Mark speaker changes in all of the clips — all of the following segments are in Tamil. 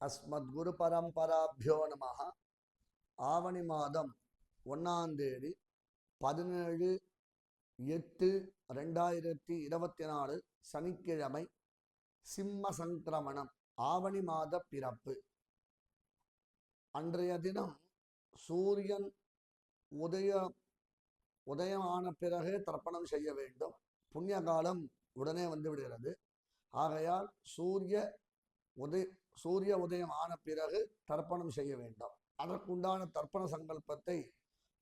Speaker 1: அஸ்மத்குரு பரம்பராபியோ நம ஆவணி மாதம் ஒன்னாந்தேதி பதினேழு எட்டு ரெண்டாயிரத்தி இருபத்தி நாலு சனிக்கிழமை சிம்ம சங்கிரமணம் ஆவணி மாத பிறப்பு. அன்றைய தினம் சூரியன் உதய உதயமான பிறகு தர்ப்பணம் செய்ய வேண்டும். புண்ணிய காலம் உடனே வந்து விடுகிறது. ஆகையால் சூரிய உதய சூரிய உதயம் ஆன பிறகு தர்ப்பணம் செய்ய வேண்டும். அதற்குண்டான தர்ப்பண சங்கல்பத்தை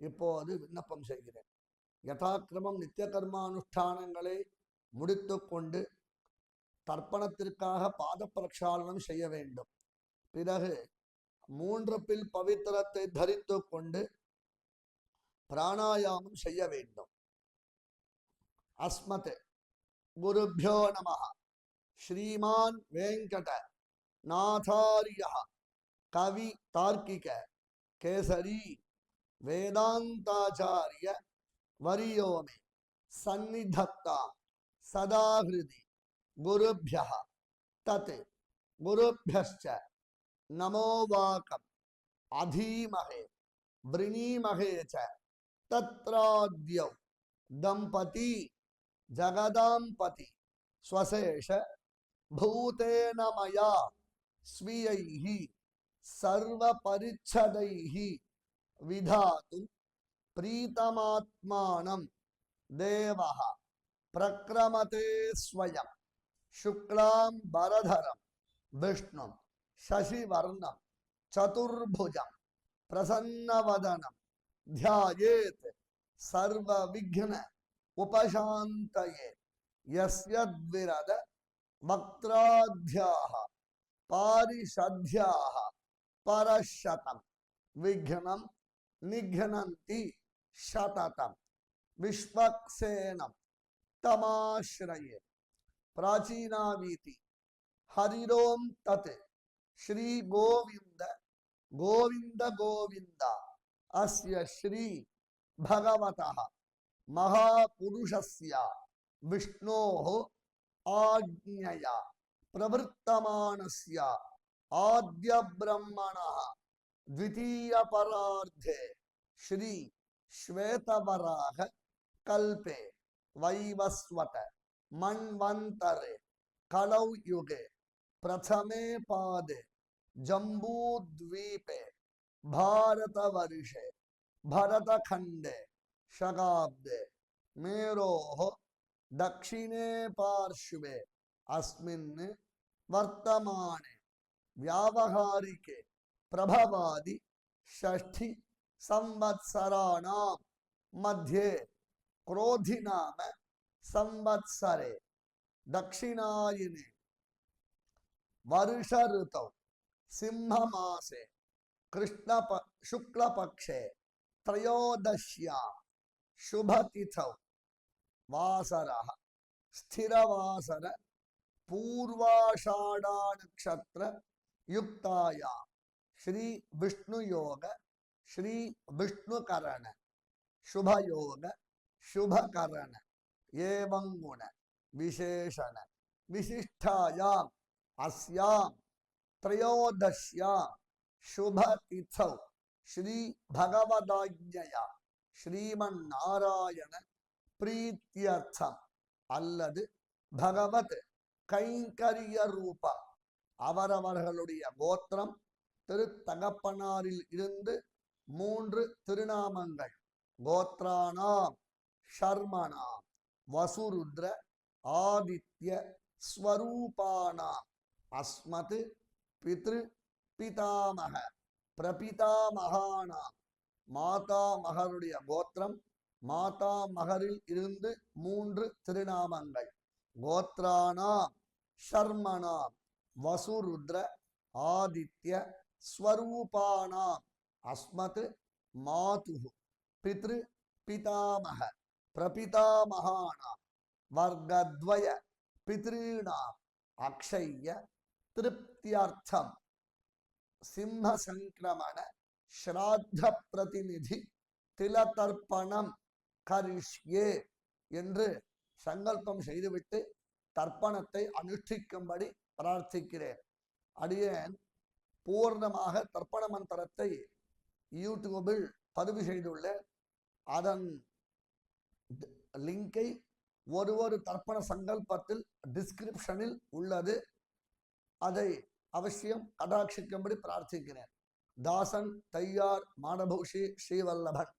Speaker 1: இப்போது விண்ணப்பம் செய்கிறேன். யதாக்கிரமம் நித்திய கர்மானுஷ்டானங்களை முடித்து கொண்டு தர்ப்பணத்திற்காக பாத பிரக்ஷாலனம் செய்ய வேண்டும். பிறகு மூன்று பில் பவித்திரத்தை தரித்து கொண்டு பிராணாயாமம் செய்ய வேண்டும். அஸ்மத் குருபியோ நம ஸ்ரீமான் வெங்கட नाथार्य। कवि तार्किक, केसरी वेदांताचार्य वरियो में सन्निधत्ता सदा हृदय गुरुभ्य, तत् गुरुभ्य नमो वाक अधीमहे, वृणीमहे चाद्यौ दंपती जगदंपति स्वशेष, भूतेन मया। स्वीयैः सर्वपरिच्छदैः विधातुं प्रीतमात्मानं देवः प्रक्रमते स्वयं। शुक्लां शुक्लाम्बरधरं विष्णुं शशिवर्णं, चतुर्भुजं प्रसन्नवदनं, ध्यायेत् सर्वविघ्न उपशान्तये। यस्य द्विरद वक्त्राध्याः पारिषध्या परशतम। विघ्नम निघ्नन्ति शततम। प्राचीनावीति हरिरोम तते। श्री गोविंद गोविंद गोविंद अस्य श्री भगवतः महापुरुषस्य विष्णोः आज्ञया। प्रवृत्तमानस्य आद्यब्रह्मणः द्वितीयपरार्धे श्री श्वेतवराह कल्पे वैवस्वत मन्वन्तरे कलौ युगे प्रथमे पादे जम्बूद्वीपे भारतवर्षे भरतखण्डे शकाब्दे मेरोः दक्षिणे पार्श्वे अस्मिन् वर्तमाने, व्यावहारिके, प्रभवादि, षष्ठि संवत्सराणां मध्ये क्रोधिनाम संवत्सरे, दक्षिणायने वर्ष ऋतौ सिंहमासे, कृष्णप, शुक्लपक्षे, त्रयोदश्यां, शुभतिथौ, वासरः, स्थिरवासर पूर्वाषाढानक्षत्र युक्तायां श्री विष्णुयोग श्री विष्णुकरण शुभयोग शुभकरण एवं गुण विशेषण विशिष्टायाम् अस्यां त्रयोदश्यां शुभतिथौ श्री भगवदाज्ञया ஸ்ரீமன்னாராயண பிரீத்தியர்த்தம் அல்லது பகவத் கைங்கரிய ரூபா அவரவர்களுடைய கோத்திரம் திருத்தகப்பனாரில் இருந்து மூன்று திருநாமங்கள். கோத்ரானாம் ஷர்மனாம் வசுருத்ர ஆதித்ய ஸ்வரூபானாம். அஸ்மத் பித்ரு பிதாமக பிரபிதாமகானாம். மாதா மகருடைய கோத்திரம் மாதா மகரில் இருந்து மூன்று திருநாமங்கள். கோத்ரானாம் ஷர்மணாம் வசுருத்ர ஆதித்ய ஸ்வரூபானாம் அஸ்மத் மாது பித்ரு பிதாமக பிரபிதாமகானாம் வர்க்கத்வய பித்ரீணாம் அக்ஷய திருப்தியர்த்தம் சிம்ம சங்கிரமண ஸ்ராத்த பிரதிநிதி திலதர்ப்பணம் கரிஷ்யே என்று சங்கல்பம் செய்துவிட்டு தர்ப்பணத்தை அனுஷ்டிக்கும்படி பிரார்த்திக்கிறேன். அடியேன் பூர்ணமாக தர்ப்பண மந்திரத்தை யூடியூபில் பதிவு செய்துள்ளேன் அதன் லிங்கை ஒரு ஒரு தர்ப்பண சங்கல்பத்தில் டிஸ்கிரிப்ஷனில் உள்ளது. அதை அவசியம் கடாட்சிக்கும்படி பிரார்த்திக்கிறேன். தாசன் தையார் மாடபூஷி ஸ்ரீவல்லபன்.